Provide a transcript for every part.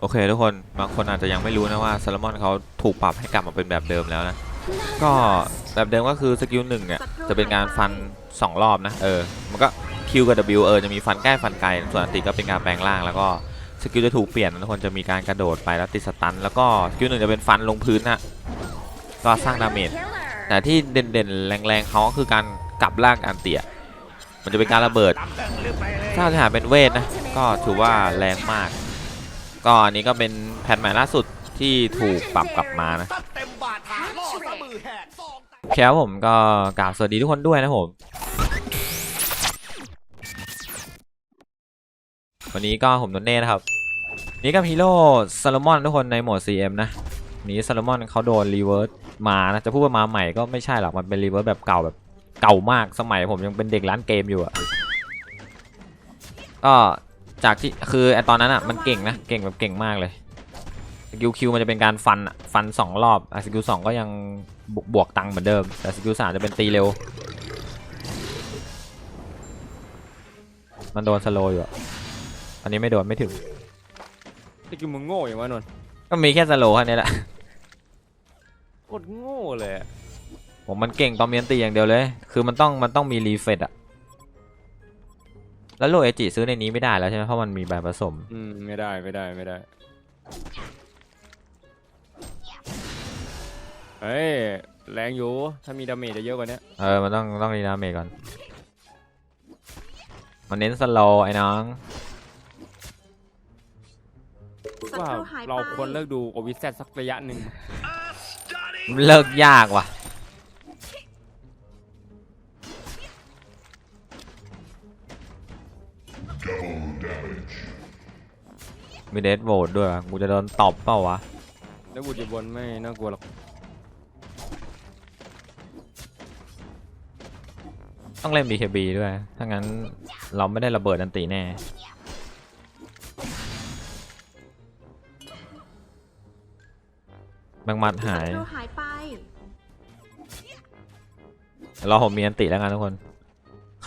โอเคทุกคนบางคนอาจจะยังไม่รู้นะว่าซาลมอนเขาถูกปรับให้กลับมาเป็นแบบเดิมแล้วนะ ก็แบบเดิมก็คือสกิลหนึ่งเนี่ยจะเป็นการฟัน 2 รอบนะเออมันก็ Q กับ W เออจะมีฟันใกล้ฟันไกลส่วนอันติก็เป็นการแปลงร่างแล้วก็สกิลจะถูกเปลี่ยนทุกคนจะมีการกระโดดไปแล้วติดสตันแล้วก็สกิลหนึ่งจะเป็นฟันลงพื้นนะก็สร้างดาเมจแต่ที่เด่นๆแรงๆเขาก็คือการกลับร่างอันเตียมันจะเป็นการระเบิดถ้าจะหาเป็นเวทนะก็ถือว่าแรงมาก ก็อันนี้ก็เป็นแพทใหม่ล่าสุดที่ถูกปรับกลับมานะแคครับผมก็กราบสวัสดีทุกคนด้วยนะผม วันนี้ก็ผมนนเน่นะครับ นี่กับฮีโร่ซาลมอนทุกคนในโหมด CM นะนี้ซาลมอนเขาโดนรีเวิร์สมานะจะพูดว่ามาใหม่ก็ไม่ใช่หรอกมันเป็นรีเวิร์สแบบเก่าแบบเก่ามากสมัยผมยังเป็นเด็กร้านเกมอยู่อะก็ จากที่คือไอตอนนั้นอะมันเก่งนะเก่งแบบเก่งมากเลยสกิลคิวมันจะเป็นการฟันอะฟันสองรอบสกิลสองก็ยังบวกบวกตังค์เหมือนเดิม แต่สกิลสามจะเป็นตีเร็ว มันโดนสโลว์อยู่อะอันนี้ไม่โดนไม่ถึงตะกี้มึงโง่อย่างวะนนท์ก็มีแค่สโลว์แค่นี้แหละโคตรโง่เลยอะผมมันเก่งตอนเมียนตีอย่างเดียวเลย คือมันต้องมันต้องมีรีเฟตอะ แล้วโลเอจิซื้อในนี้ไม่ได้แล้วใช่ไหมเพราะมันมีแบบผสม อืมไม่ได้ไม่ได้ไม่ได้เฮ้ยแรงอยู่ถ้ามีดาเมจจะเยอะกว่านี้เออ มันต้องต้องรีดาเมจก่อน มันเน้นสโลว์ไอ้น้องว่าเราควรเลิกดูโอวิสแซสักระยะหนึ่งเลิกยากว่ะ มีเดสโหวตด้วยวะกูจะโดนตอบเปล่าวะ แล้วบุตรอยู่บนไม่น่ากลัวหรอกต้องเล่น BKB ด้วย ถ้างั้นเราไม่ได้ระเบิดอันตีแน่ แบงมัดหายศัตรูหายไป รอผมมีอันติแล้วกันทุกคน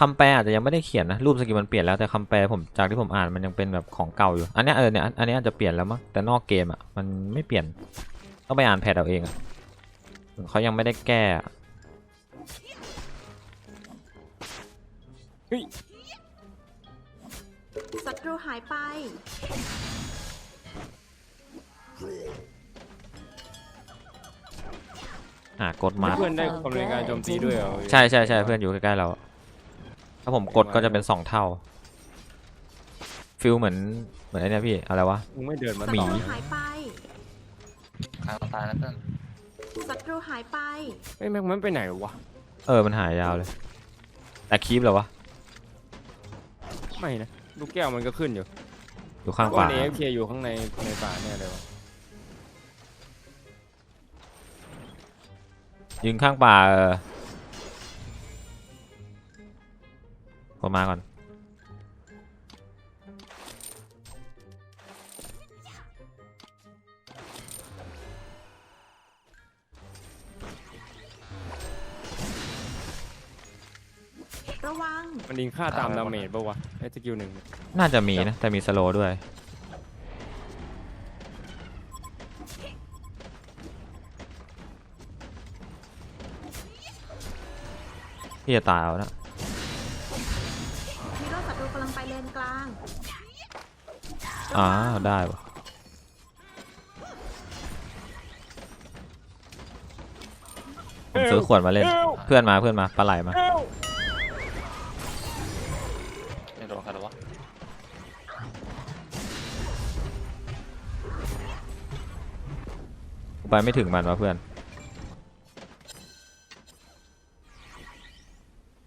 คำแปลอาจจะยังไม่ได้เขียนนะรูปสกิลมันเปลี่ยนแล้วแต่คำแปลผมจากที่ผมอ่านมันยังเป็นแบบของเก่าอยู่ อันเนี้ยเออเนี่ยอันอันนี้อาจจะเปลี่ยนแล้วมั้งแต่นอกเกมอะมันไม่เปลี่ยนต้องไปอ่านแพทเอาเองอะเขายังไม่ได้แก้อะศัตรูหายไป อ่ากดมาเพื่อนได้กำลังการโจมตีด้วยเหรอ ใช่ใช่ใช่เพื่อนอยู่ใกล้ๆเรา ถ้าผมกดก็จะเป็นสองเท่าฟิลเหมือนเหมือนไอ้เนี่ยพี่อะไรวะ มึงไม่เดินมาศัหมีตรูหายไปกลางตายแล้วเพื่อนศัตรูหายไป เฮ้ยแม็กมันไปไหนวะ เออมันหายยาวเลยแต่คีบเหรอวะไม่นะ ลูกแก้วมันก็ขึ้นอยู่อยู่ข้างว่าป่า เอฟเคอยู่ข้างในในป่าเนี่ยเลยวะยืนข้างป่าเออ ผมมาก่อน ระวัง มันยิงฆ่าตามดาเมจปะวะไอ้สกิลหนึ่งน่าจะมีนะ แต่มีสโลว์ด้วย พี่จะตายเอานะ อ่าได้ปะผมซื้อขวดมาเล่น เพื่อนมาเพื่อนมาปลาไหลมาไม่โดนใครหรอวะไปไม่ถึงมันวะเพื่อน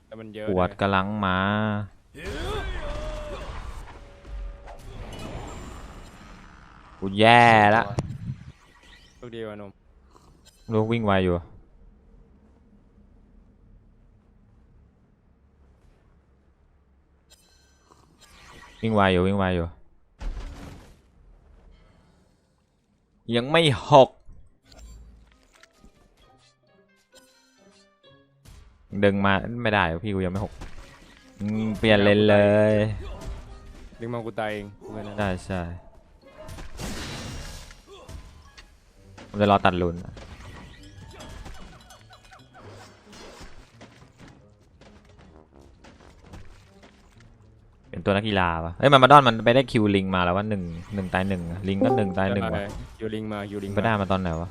แต่มันเยอะขวดกำลังมา กูแย่แล้วลูกเดียวอะนมลูกวิ่งไวอยู่ วิ่งไวอยู่วิ่งไวอยู่ ยังไม่หกดึงมาไม่ได้พี่กูยังไม่หกอืมเปลี่ยนเลนเลย ดึงมากูตายเองเมื่อนั้นใช่ใช่ ผมจะรอตัดลุนเป็นตัวนักกีฬาปะเอ้ยมันมาดอนมันไปได้คิวลิงมาแล้วว่าหนึ่งหนึ่งตายหนึ่งลิงก็หนึ่งตายหนึ่งวะยูริงมายูริงไปได้มาตอนไหนวะ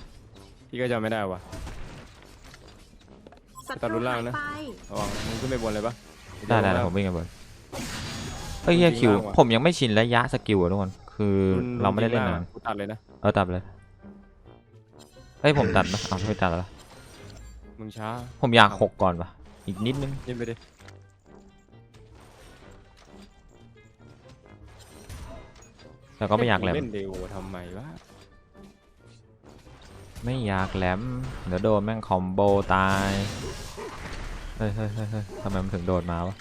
พี่ก็จำไม่ได้วะศัตตัดรุรูนแรหางยนะไประวังมึงขึ้นไปบนเลยปะได้ได้ได้ผมวิ่งกันบนเฮ้ยเฮียจริงคิวมากว่ะผมยังไม่ชินระยะสกิลอะทุกคนคือคุณเราไม่ได้เล่นจงนานมกกูตัดเลยนะ เออตัดไปเลยเฮ้ยผมตัดปะเอาไม่ตัดแล้วล่ะมึงช้าผมอยากหกก่อนปะอีกนิดนึงยินไปดิแต่ก็ไม่อยากแหลมเล่นเดวทำไมวะไม่อยากแหลมเดี๋ยวโดนแม่งคอมโบตายเฮ้ยเฮ้ยเฮ้ยเฮ้ยทำไมมันถึงโดดมาวะ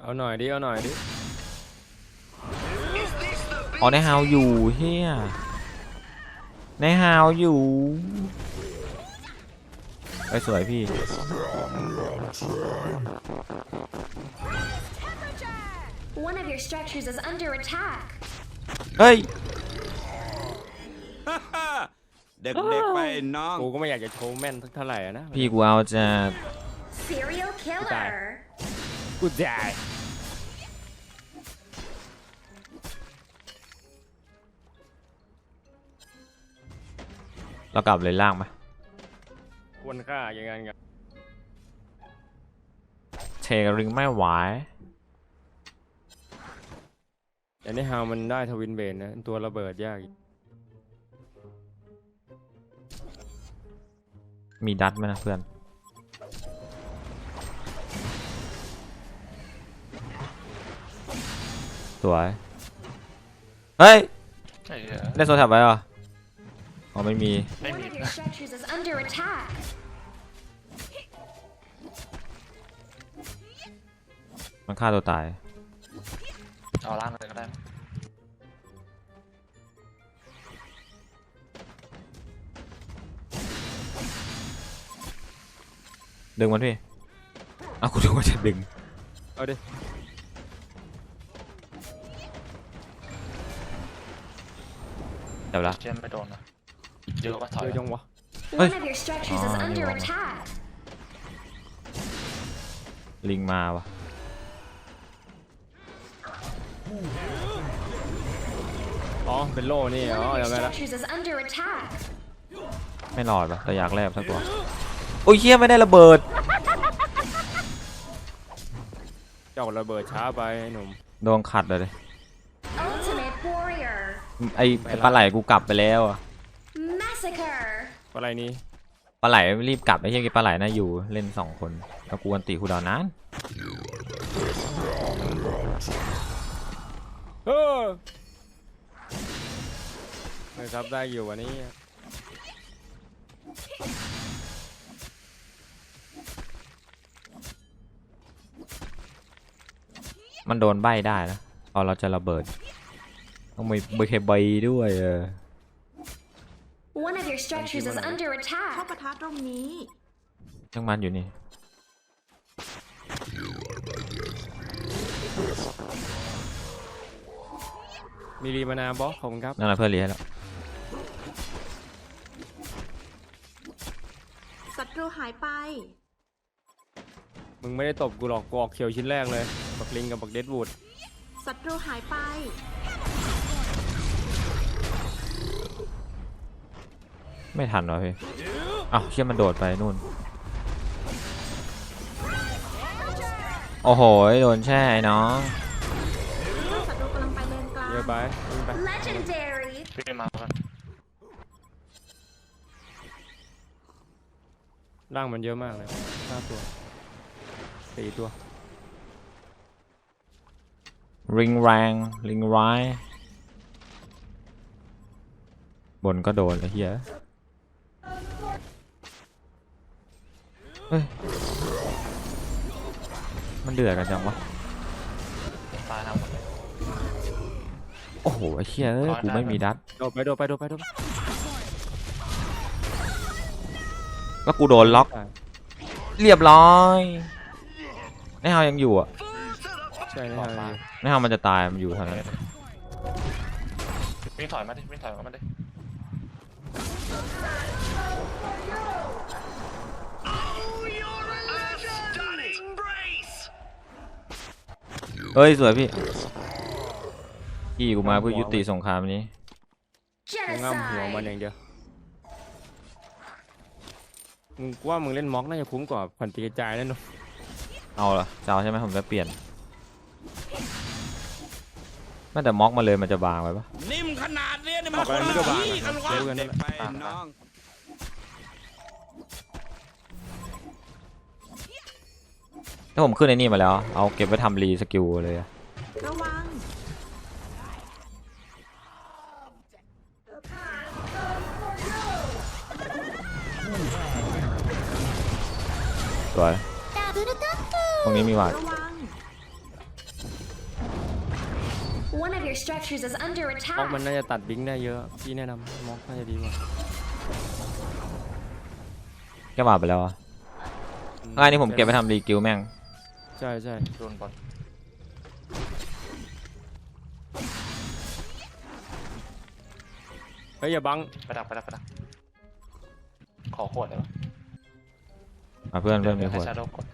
เอาหน่อยดิเอาหน่อยดิ อ๋อในฮาวอยู่เฮียในฮาวอยู่ไอ้ยสวยพี่ One of your structures is under attack. เฮ้ย เด็กๆไปน้อง กูก็ไม่อยากจะโชว์แม่นสักเท่าไหร่อะนะพี่กูเอาจะ Serial killer. กูจ่าย เรากลับเลยล่างไหมควรค่าอย่างนั้นกันเทริงไม่ไหวแต่นี่ฮาวมันได้ทวินเบนนะ ตัวระเบิดยากอีกมีดัดไหมนะเพื่อนสวย เฮ้ยไอ้เหี้ยได้โซแท็บไว้เหรอ อ๋อไม่มี ไม่ One มี of your structures is under attack. มันฆ่าตัวตาย เอาล่างเลยก็ได้ ดึงมันพี่เอาคุณดูว่าจะดึง เอาดิ เดี๋ยวละเชื่อมไม่โดนนะ เยอะปะถอยเยอะจังวะ One of your structures is Ah, under you are. attack. ลิงมาวะอ๋อ เป็นโล่นี่ One อ๋อ of your จำได้ละ structures is under attack. ไม่รอดปะแต่อยากแลบสักตัว โอ้ยเฮียไม่ได้ระเบิด เจ้าระเบิดช้าไปไอ้หนุ่ม โดนขัดเลย Ultimate warrior. ไอไอ้ปลาไหลกูกลับไปแล้วอะ Massacre. อะไรนี้ปลาไหลรีบกลับไอ้เฮียปลาไหลน่าอยู่เล่นสองคนแล้วกูอันตีคูดาวนานเออไม่ครับได้อยู่วันนี้มันโดนใบได้นะเอาเราจะระเบิดต้องมีเบเคใบด้วยเออ One of your structures is under เข้า attack. ปะทะตรงนี้ยังมันอยู่นี่ มีรีมานาบล็อกขอบคุณครับ นั่นแหละเพื่อนเลี้ยงแล้วศัตรูหายไป มึงไม่ได้ตบกูหรอกกูออกเขียวชิ้นแรกเลย บักลิงกับบักเดดวูดศัตรูหายไป ไม่ทันวะพี่อ้าวเชื่อมันโดดไปนู่น โอ้โห โดนแช่ไอ้น้องศัตรูกำลังไปเลนกลาง เยอะไปวิ่งไป Legendary. พี่มาก่อนร่างมันเยอะมากเลยห้าตัวสี่ตัว ริงแรงริงร้าย บนก็โดนไอ้เหี้ย เฮ้ย มันเดือดกันจังวะ ตายทั้งหมดเลยโอ้โหไอ้เหี้ยเอ้ยกูไม่มีดัดโดดไปโดดไปโดดไปโดดไปแล้วกูโดนล็อก เรียบร้อยไอ้ฮาวยังอยู่อะใช่บแน่อกเลมายไอ้ฮาวมันจะตายมันอยู่ทางนั้นวิ่งถอยมาดิวิ่งถอยมาดิ เฮ้ย สวยพี่พี่กูมาเพื่อยุติสงครามนี้มึงง่ำหัวมัน Genocide. อย่างเดียวมึงว่ามึงเล่นม็อกน่าจะคุ้มกว่าผ่อนตีกระจายแน่นอนเอาเหรอจะเอาใช่ไหมผมจะเปลี่ยนไม่แต่ม็อกมาเลยมันจะบางไปปะนิ่มขนาดเนี้ยนี่อมัอนกไปมันก็บางที่อะกันวะเร็วกันเด็นั่นกแหละไปน้อง ถ้าผมขึ้นไอ้นี่มาแล้ว เอาเก็บไว้ทำรีสกิลเลยอะระวังสวยตรงนี้มีหวาดระวัง One of your structures is under ม็อกมัน attack. น่าจะตัดบิงค์ได้เยอะพี่แนะนำม็อกน่าจะดีกว่าแกบาดไปแล้วอะง่ายนี่ผมเก็บไปทำรีกิลแม่ง ใช่ใช่โดนบอลเฮ้ยอย่าบังไปดักไปดักไปดักขอขวดได้ปะอะเพื่อนเพื่อนมีเดี๋ยวคให้นชาโดว์กด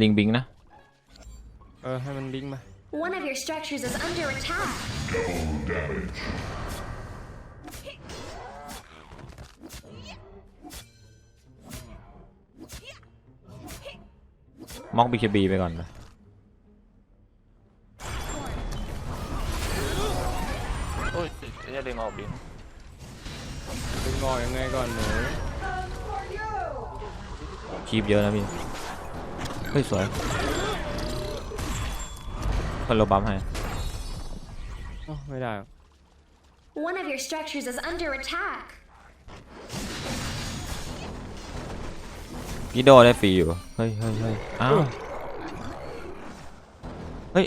ลิงบิงนะเออให้มันบิงค์มา One of your structures is under attack. ม็อกบีเคบีไปก่อนนะโอ้ยอย่าดึงออกบิงดึงงอยังไงก่อนหนูคีบเยอะนะพี่เฮ้ยสวยคนโลบัมให้อ้าวไม่ได้หรอก One of your structures is under attack. กิโดได้ฟรีอยู่ เฮ้ยเฮ้ยเฮ้ยอ้าว เฮ้ย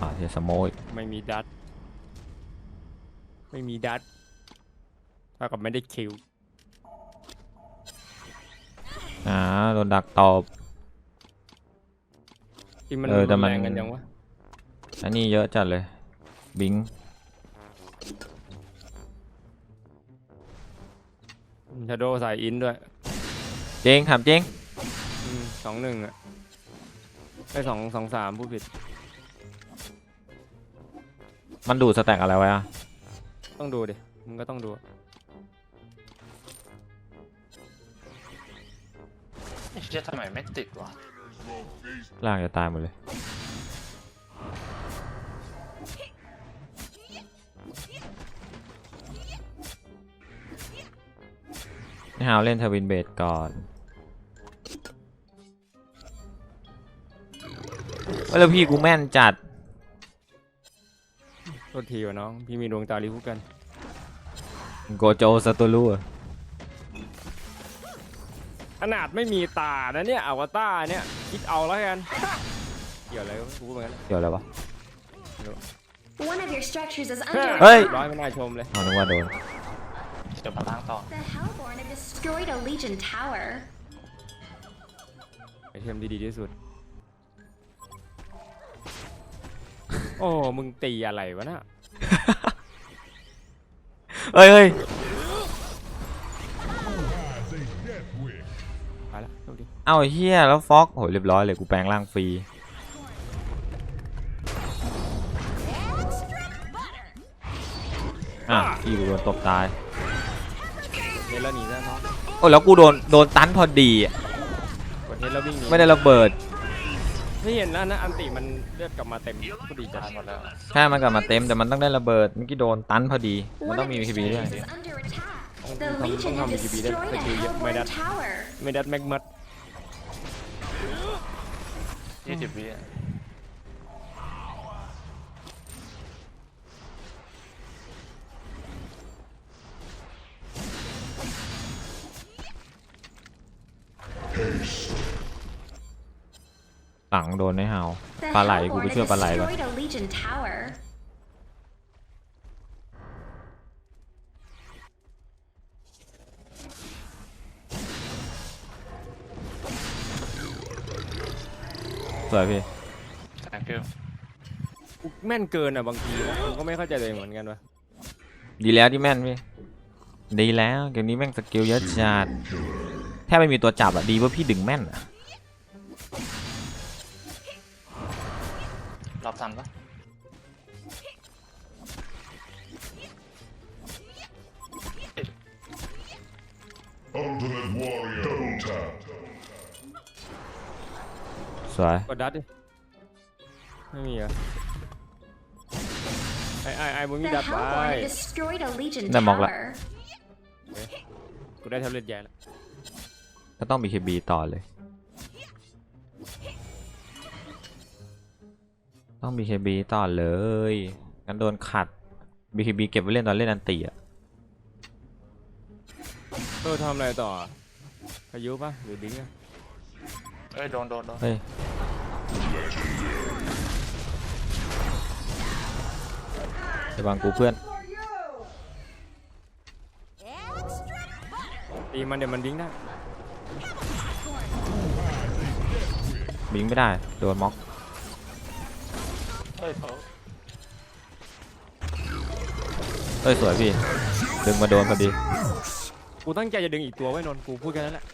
อ่าเดี๋ยวสโมยไม่มีดัตไม่มีดัตเท่ากับไม่ได้คิวอ่าโดนดักตอบที่มันเออแต่มัน แรงกันยังวะอันนี้เยอะจัดเลย บิง ชาโดใส่อินด้วย เจ๊งถามเจ๊งอืมสองหนึ่งอะไอ้ยสองสองสามผู้ผิด มันดูดสแต็กอะไรไว้อะต้องดูดิ มึงก็ต้องดู ไอ้เชี่ยทำไมไม่ติดวะล่างจะตายหมดเลยนี่ฮาวเล่นทวินเบดก่อน แล้วพี่กูแม่นจัด โทษทีวะน้อง พี่มีดวงตาลิฟุกัน โกโจสตูลูอะขนาดไม่มีตานะเนี่ยอวตารเนี่ย คิดเอาแล้วกัน เกี่ยวอะไรกับกูเหมือนกันเกี่ยวอะไรวะ One of your structures is เฮ้ย under ร้อยไม่น่าชมเลย อ๋อนึกว่าโดน เดี๋ยวมาล้างต่อ The Hellborn have destroyed a Legion tower. ไอเทมที่ดีที่สุด โอ้มึงตีอะไรวะน่ะเฮ้ยเฮ้ยไปละโชคดีเอ้าไอ้เฮียแล้วฟอกโหเรียบร้อยเลยกูแปลงร่างฟรี อะพี่กูโดนตบตายเฮ็ดแล้วหนีแล้วน้องโอ้แล้วกูโดนโดนตันพอดีอะกดเฮ็ดแล้ววิ่งหนีไม่ได้ระเบิด ไม่เห็นแล้วนะอันติมันเลือดกลับมาเต็มก็ดีจัดตายหมดแล้วใช่มันกลับมาเต็มแต่มันต้องได้ระเบิดเมื่อกี้โดนตันพอดี มัน One ต้อง of มี your วีคีบีด้วย structures is under attack. ต้อง The ทำต้อ Legion ง have ทำบีบีได้ destroyed ส a กิลเยอะไม่ดัด Hellborn tower. ไม่ดัดแม็กมัดยี่สิบวิอะ หลังโดนไม่เห่า The ปลาไหลกู Hellborn ไป have ช่วยปลาไหลก่อน destroyed a Legion tower. สวยพี่แทงคิวกกูแม่นเกินอะบางทีนะผมก็ไม่เข้าใจตัวเองเหมือนกันวะดีแล้วที่แม่นพี่ ดีแล้วเกมนี้แม่งสกิลเยอะจัดแทบไม่มีตัวจับอะดีว่าพี่ดึงแม่นอะ รอบทันปะสวย กดดัดดิ ไม่มีเหรอะไอ้ไอ้ไอ้มึงมี The ดัดไว้ Hellborn have destroyed a Legion Nè, một là- tower. กูได้แท็บเล็ตใหญ่แล้ว ก็ต้อง BKB ต่อเลย ต้อง BKB ต่อเลยงั้นโดนขัด BKB เก็บไว้เล่นตอนเล่นอันตีอะเออทำอะไรต่อพายุปะหรือดิ้งอะเอ้ยโดนโดนโดนเฮ้ยระวังกูเพื่อน ตีมันเดี๋ยวมันดิ้งได้บิงไม่ได้ โดนม็อกเอ้ ยเผลอเอ้ยสวยพี่ ดึงมาโดนพอดี กูตั้งใจจะดึงอีกตัวไว้นนท์กูพูดแค่นั้นแหละ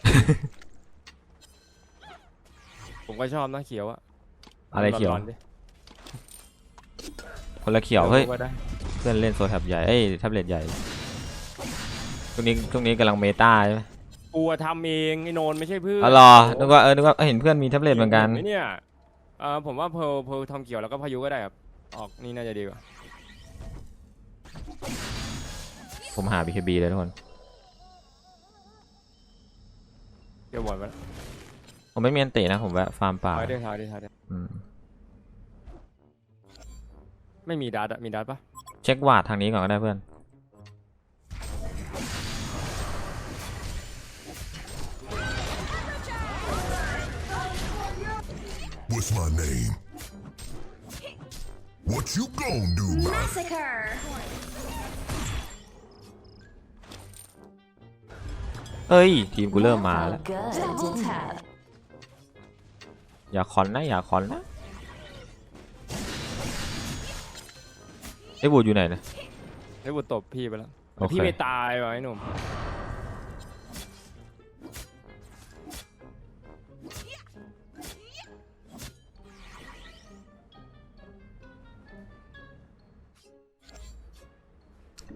ผมก็ชอบนะเขียวอะอะไรเขียวร้อนๆดิคนละเขียว เฮ้ย ก็ได้เพื่อนเล่นโซแท็บใหญ่ เอ้ยแท็บเล็ตใหญ่ช่วงนี้ช่วงนี้กำลังเมตาใช่ไหมกูอะทำเองไอ้นนท์ไม่ใช่เพื่อนอ๋อเหรอนึกว่าเออนึกว่าเอ้ยเห็นเพื่อนมีแท็บเล็ตเหมือนกัน ไเนี่ย เออผมว่าเพลเพลทำเกี่ยวแล้วก็พายุก็ได้ครับออกนี่น่าจะดีกว่าผมหา BKB เลยทุกคน เกี่ยวบอลไปแล้วผมไม่มีอันตินะ ผมแวะฟาร์มป่าถอยได้ถอยได้ถอยได้อืมไม่มีดัดอะมีดัดปะเช็ควาดทางนี้ก่อนก็ได้เพื่อน What's my name? What you gonna do, man? Massacre! เอ้ย ทีมกูเริ่มมาแล้ว Double tap. อย่าคอนนะ อย่าคอนนะไอ้บูดอยู่ไหนนะ ได้บุตตบพี่ไปแล้วโอแต่เคพี่ไม่ตายวะไอ้หนุ่ม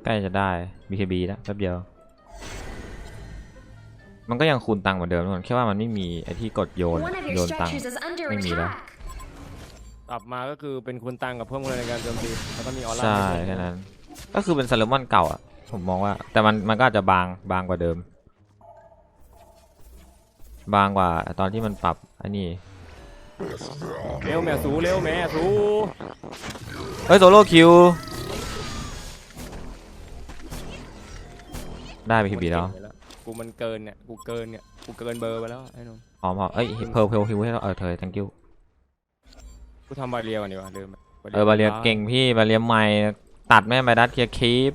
ใกล้จะได้ BKB แล้วแป๊บเดียว มันก็ยังคูณตังค์เหมือนเดิมทุกคนแค่ว่ามันไม่มีไอ้ที่กดโยน One of โย your นตังค์ structures is under ไม่มีแล้ว attack. กลับมาก็คือเป็นคุณตังกับเพิ่มพลังในการโจมตีแล้วก็มีออร่าใช่ให้แค่เพิ่มนั้น ก็คือเป็นซาลมอนเก่าอะ ผมมองว่า แต่มันมันก็อาจจะบางบางกว่าเดิม บางกว่าตอนที่มันปรับไอันนี้เร็วแม่สูเร็วแม่สูเฮ้ยโซโล่คิว ได้ไปคิวบีแล้ว กูมันเกินเนี่ย กูเกินเนี่ย กูเกินเบอร์ไปแล้วไอ้หนุ่มพร้อมพร้อมเอ้ยเพลเพลฮิวให้เราเออเธอ thank you กูทำบาเรียก่อนดีกว่าเดิมเออบาเรียเก่งพี่บาเรียใหม่ตัดแม่ไบดัสเคลียร์คีป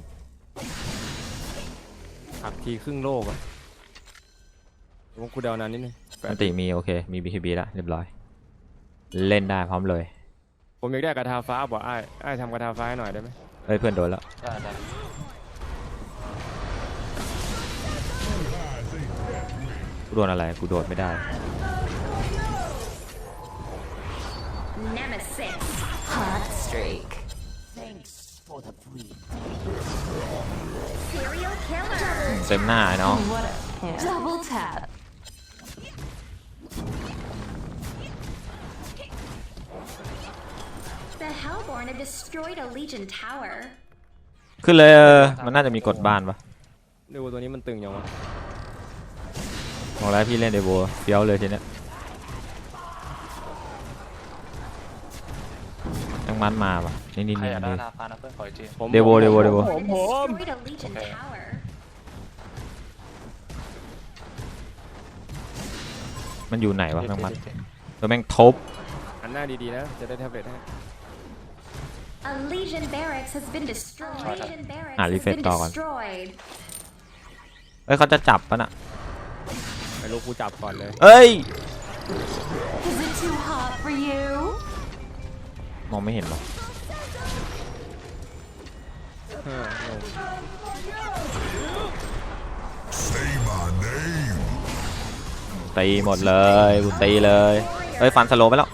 หักทีครึ่งโลกอะผมกูเดานานนิดนึงอันติมีโอเค มี BKB แล้วเรียบร้อย เล่นได้พร้อมเลย ผมอยากได้กระทาฟ้าบอกไอ้ไอ้ทำกระทาฟ้าให้หน่อยได้ไหมเอ้ยเพื่อนโดนแล้ว ได้ได้ โดนอะไรกูโดดไม่ได้ Nemesis. Hot streak. Serial killer. เต็มหน้าไอ้น้อง Double tap. The Hellborn have destroyed a Legion tower. ขึ้นเลยเออมันน่าจะมีกดบ้านปะดูตัวนี้มันตึงยังวะ บอกแล้วพี่เล่นเดโวเฟี้ยวเลยทีเนี้ยยังมันมาปะนี่นี่ใครนี่อยากได้นี่ นาฟานะเพื่อนขออีกทีผมเดโวเดโวเดโว ผมผม Destroyed a Legion Okay. tower. มันอยู่ไหนวะแมงมันตัวแม่งทบหันหน้าดีๆนะ จะได้แท็บเล็ตให้ A Legion barracks has been destroyed. A Legion barracks อะ has reset been ต่อก่อน destroyed. เอ้ยเขาจะจับปะน่ะ ไม่รู้กูจับก่อนเลย เอ้ย Is it too hot for you? มองไม่เห็นหรอเออโง่ Say my name. ตีหมดเลยกูตีเลยเอ้ยฟันสโลว์ไปแล้ว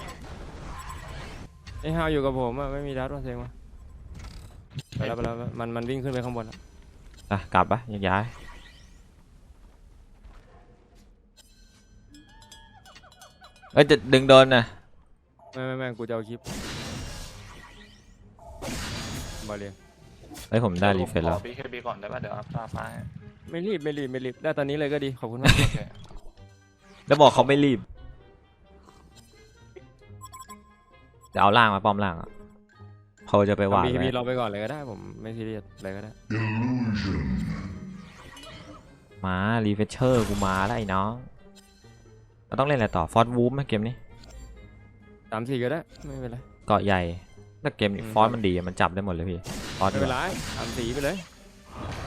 ไอ้ฮาวอยู่กับผมอะไม่มีดัดว่าเซ็งวะไปแล้วไปแล้วมันมันวิ่งขึ้นไปข้างบนแล้วอะกลับปะแยกย้า เอ้ยจะดึงโดนนะไม่ไม่ไม่กูจะเอาคลิปมาเลยเอ้ยผมได้รีเฟรชขแล้อวบีเคบีก่อนได้ป่ะเดี๋ยวอัพฟ้าฟ้าให้ไม่รีบไม่รีบไม่รีบได้ตอนนี้เลยก็ดีขอบคุณมาก โอเคแล้วบอกเขาไม่รีบจะเอาล่างมาป้อมล่างอะเขาจะไปหวานมีไว้มีเราไปก่อนเลยก็ได้ผมไม่ซีเรียสอะไรก็ได้ Illusion. มารีเฟชเชอร์กูมาแล้วไอ้น้อง เราต้องเล่นอะไรต่อฟอร์ดวูฟไหมเกมนี้สามสี่ก็ได้ไม่เป็นไรเกาะใหญ่ถ้าเกมนี้อืมฟอร์ดมันดีอะมันจับได้หมดเลยพี่ฟอร์ดไม่เป็นไรสามสี่ไปเลย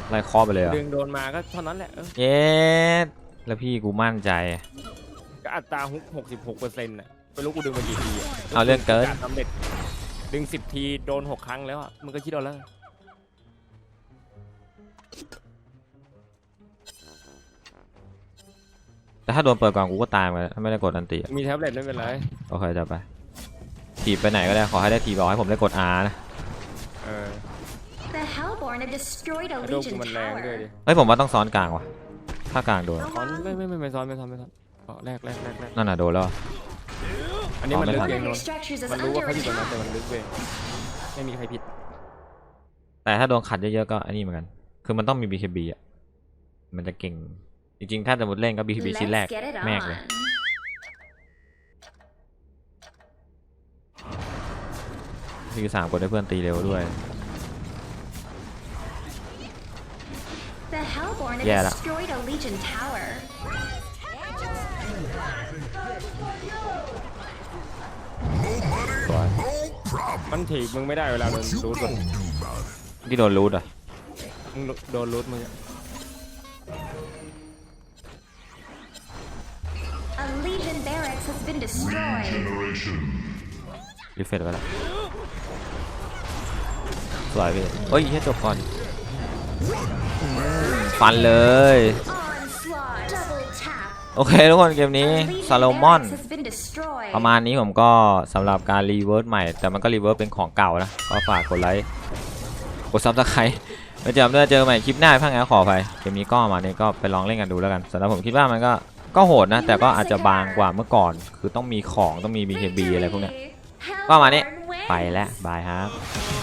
ไล่คอไปเลยเหรอะดึงโดนมาก็เท่านั้นแหละเออเย้แล้วพี่กูมั่นใจก็อัตราฮุกหกสิบหกเปอร์เซ็นต์่ะไม่รู้กูดึงมากี่ทีอะเอาเรื่องเกินการสำเร็จดึงสิบทีโดนหกครั้งแล้วอะมึงก็คิดเอาแล้ว แต่ถ้าโดนเปิดก่อนกูก็ตายเหมือนกันถ้าไม่ได้กดอันติอะมีแท็บเล็ตไม่เป็นไร โอเคจะไปถีบไปไหนก็ได้ขอให้ได้ถีบบอกให้ผมได้กด R นะเออ The Hellborn have destroyed a โดนกู Legion มันแรงด้วย tower. ดิเฮ้ยผมว่าต้องซ้อนกลางว่ะถ้ากลางโดนซ้อนไม่ไม่ไม่ไม่ซ้อนไม่ซ้อนไม่ซ้อนอ๋อแรกแรกแรกแรกนั่นน่ะโดนแล้วอะ อันนี้มันอ๋อไม่ลึกทันเอ One ง of โด your น structures is มันรู้ว่า under เขาอยู่ตรงนั้น attack. แต่มันลึกเว้ยไม่มีใครผิด แต่ถ้าโดนขัดเยอะๆก็อันนี้เหมือนกัน คือมันต้องมี BKB อะ มันจะเก่ง จริงๆ ถ้าสมมติเล่นก็ BKB ชิ้นแรก Let's get it แม่งเลย on. คือสามกดให้เพื่อนตีเร็วด้วย The Hellborn have Yeah, that- destroyed a Legion tower. No money, Right. no problem. มันถีบมึงไม่ได้เวลาโดน What you รูท gonna do about it? ที่โดนรูดอะมึงโดนรูทมึง has been destroyed. Generation. รีเฟรชไปแล้วสวยพี่เฮ้ยแค่จบก่อน ฟันเลย Onslaught. Double tap. โอเคทุกคนเกมนี้ซาโลมอน barracks has been destroyed. ประมาณนี้ผมก็สำหรับการรีเวิร์สใหม่ แต่มันก็รีเวิร์สเป็นของเก่านะ ก็ฝากกดไลค์กดซับสไครต์ไว้เจอกันเจอกันใหม่คลิปหน้าพังงาขอไปเกมนี้ก็มาเนี่ยก็ไปลองเล่นกันดูแล้วกันสำหรับผมคิดว่ามันก็ ก็โหดนะ แต่ก็อาจจะบางกว่าเมื่อก่อน คือต้องมีของต้องมี BKB อะไรพวกเนี้ย Victory. ก็ประมาณนี้ ไปแล้วบายครับ